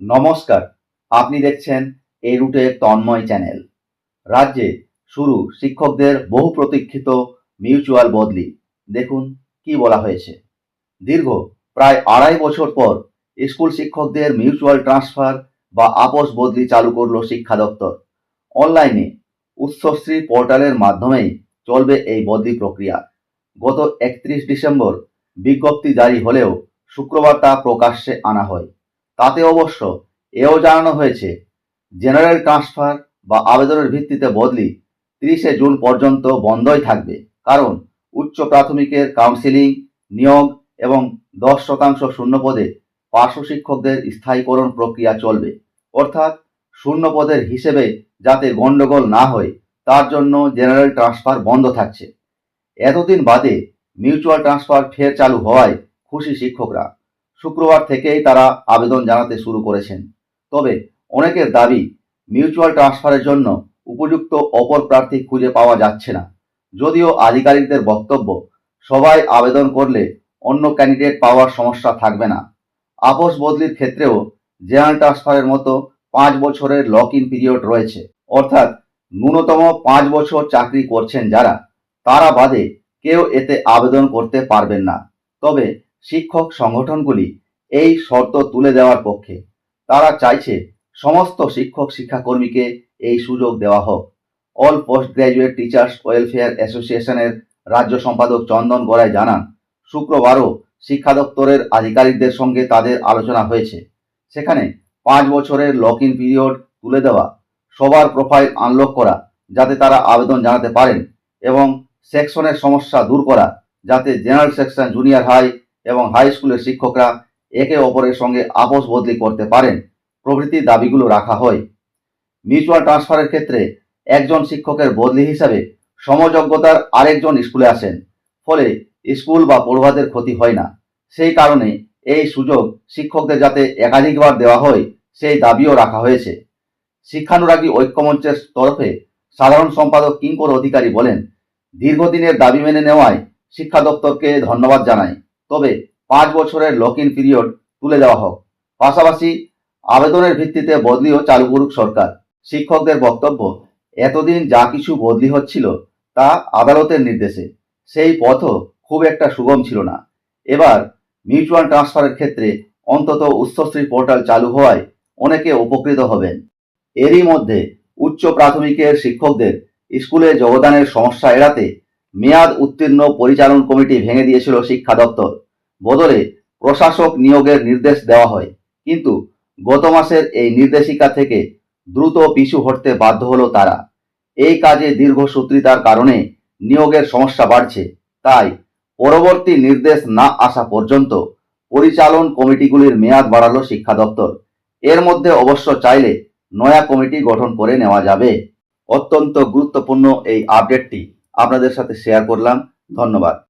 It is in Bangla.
নমস্কার, আপনি দেখছেন এই রুটের তন্ময় চ্যানেল। রাজ্যে শুরু শিক্ষকদের বহু প্রতীক্ষিত মিউচুয়াল বদলি। দেখুন কি বলা হয়েছে। দীর্ঘ প্রায় আড়াই বছর পর স্কুল শিক্ষকদের মিউচুয়াল ট্রান্সফার বা আপোষ বদলি চালু করল শিক্ষা দপ্তর। অনলাইনে উৎসশ্রী পোর্টালের মাধ্যমেই চলবে এই বদলি প্রক্রিয়া। গত একত্রিশ ডিসেম্বর বিজ্ঞপ্তি জারি হলেও শুক্রবার তা প্রকাশ্যে আনা হয়। তাতে অবশ্য এও জানানো হয়েছে, জেনারেল ট্রান্সফার বা আবেদনের ভিত্তিতে বদলি তিরিশে জুন পর্যন্ত বন্ধই থাকবে। কারণ, উচ্চ প্রাথমিকের কাউন্সিলিং, নিয়োগ এবং দশ শতাংশ শূন্য পদে পার্শ্ব শিক্ষকদের স্থায়ীকরণ প্রক্রিয়া চলবে। অর্থাৎ শূন্য পদের হিসেবে যাতে গণ্ডগোল না হয়, তার জন্য জেনারেল ট্রান্সফার বন্ধ থাকছে। এতদিন বাদে মিউচুয়াল ট্রান্সফার ফের চালু হওয়ায় খুশি শিক্ষকরা। শুক্রবার থেকেই তারা আবেদন জানাতে শুরু করেছেন। তবে অনেকের দাবি মিউচুয়াল ট্রান্সফারের জন্য উপযুক্ত অপর প্রার্থী খুঁজে পাওয়া যাচ্ছে না। যদিও আধিকারিকদের বক্তব্য, সবাই আবেদন করলে অন্য ক্যান্ডিডেট পাওয়ার সমস্যা থাকবে না। আপোষ বদলির ক্ষেত্রেও জেনারেল ট্রান্সফারের মতো পাঁচ বছরের লক ইন পিরিয়ড রয়েছে। অর্থাৎ ন্যূনতম পাঁচ বছর চাকরি করছেন যারা, তারা বাদে কেউ এতে আবেদন করতে পারবেন না। তবে শিক্ষক সংগঠনগুলি এই শর্ত তুলে দেওয়ার পক্ষে। তারা চাইছে সমস্ত শিক্ষক শিক্ষাকর্মীকে এই সুযোগ দেওয়া হোক। All post graduate teachers welfare অ্যাসোসিয়েশনের রাজ্য সম্পাদক চন্দন গড়াই জানান, শুক্রবারও শিক্ষা দপ্তরের আধিকারিকদের সঙ্গে তাদের আলোচনা হয়েছে। সেখানে পাঁচ বছরের লক ইন পিরিয়ড তুলে দেওয়া, সবার প্রোফাইল আনলক করা, যাতে তারা আবেদন জানাতে পারেন এবং সেকশনের সমস্যা দূর করা, যাতে জেনারেল সেকশন জুনিয়র হাই এবং হাই স্কুলের শিক্ষকরা একে অপরের সঙ্গে আপোষ বদলি করতে পারেন। প্রভৃতি দাবিগুলো রাখা হয়। মিউচুয়াল ট্রান্সফারের ক্ষেত্রে একজন শিক্ষকের বদলি হিসাবে সমযোগ্যতার আরেকজন স্কুলে আসেন। ফলে স্কুল বা পড়ুয়াদের ক্ষতি হয় না। সেই কারণে এই সুযোগ শিক্ষকদের যাতে একাধিকবার দেওয়া হয়, সেই দাবিও রাখা হয়েছে। শিক্ষানুরাগী ঐক্যমঞ্চের তরফে সাধারণ সম্পাদক কিঙ্কর অধিকারী বলেন, দীর্ঘদিনের দাবি মেনে নেওয়ায় শিক্ষা দপ্তরকে ধন্যবাদ জানাই। তবে পাঁচ বছরের লক ইন পিরিয়ড তুলে দেওয়া হোক। পাশাপাশি আবেদনের ভিত্তিতে বদলিও চালু করুক সরকার। শিক্ষকদের বক্তব্য, এতদিন যা কিছু বদলি হচ্ছিল তা আদালতের নির্দেশে। সেই পথও খুব একটা সুগম ছিল না। এবার মিউচুয়াল ট্রান্সফারের ক্ষেত্রে অন্তত উচ্চশ্রী পোর্টাল চালু হওয়ায় অনেকে উপকৃত হবেন। এরই মধ্যে উচ্চ প্রাথমিকের শিক্ষকদের স্কুলে যোগদানের সমস্যা এড়াতে মেয়াদ উত্তীর্ণ পরিচালন কমিটি ভেঙে দিয়েছিল শিক্ষা দপ্তর। বদলে প্রশাসক নিয়োগের নির্দেশ দেওয়া হয়। কিন্তু গত মাসের এই নির্দেশিকা থেকে দ্রুত পিছু হটতে বাধ্য হলো তারা। এই কাজে দীর্ঘসূত্রিতার কারণে নিয়োগের সমস্যা বাড়ছে। তাই পরবর্তী নির্দেশ না আসা পর্যন্ত পরিচালন কমিটিগুলির মেয়াদ বাড়ালো শিক্ষা দপ্তর। এর মধ্যে অবশ্য চাইলে নয়া কমিটি গঠন করে নেওয়া যাবে। অত্যন্ত গুরুত্বপূর্ণ এই আপডেটটি। আপনাদের সাথে শেয়ার করলাম। ধন্যবাদ।